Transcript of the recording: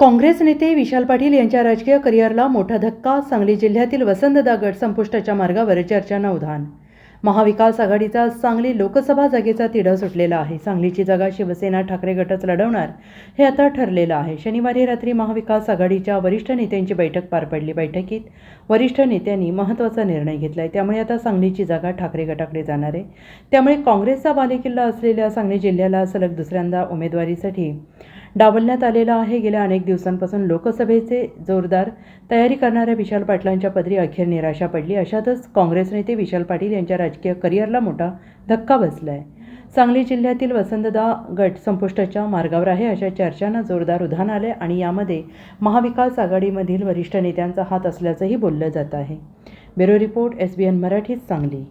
काँग्रेस नेते विशाल पाटील यांच्या राजकीय करिअरला मोठा धक्का सांगली जिल्ह्यातील वसंतदा गट संपुष्टाच्या मार्गावर चर्चांना उधाण महाविकास आघाडीचा सांगली लोकसभा जागेचा तिढा सुटलेला आहे. सांगलीची जागा शिवसेना ठाकरे गटच लढवणार हे आता ठरलेलं आहे. शनिवारी रात्री महाविकास आघाडीच्या वरिष्ठ नेत्यांची बैठक पार पडली. बैठकीत वरिष्ठ नेत्यांनी महत्त्वाचा निर्णय घेतला आहे त्यामुळे आता सांगलीची जागा ठाकरे गटाकडे जाणार आहे. त्यामुळे काँग्रेसचा बालेकिल्ला असलेल्या सांगली जिल्ह्याला सलग दुसऱ्यांदा उमेदवारीसाठी डावलण्यात आलेला आहे. गेल्या अनेक दिवसांपासून लोकसभेचे जोरदार तयारी करणाऱ्या विशाल पाटलांच्या पदरी अखेर निराशा पडली. अशातच काँग्रेस नेते विशाल पाटील यांच्या राजकीय करिअरला मोठा धक्का बसला आहे सांगली जिल्ह्यातील वसंतदा गट संपुष्टाच्या मार्गावर आहे. अशा चर्चांना जोरदार उधाण आले आणि यामध्ये महाविकास आघाडीमधील वरिष्ठ नेत्यांचा हात असल्याचंही बोललं जात आहे. Bureau report S B N मराठीत सांगली.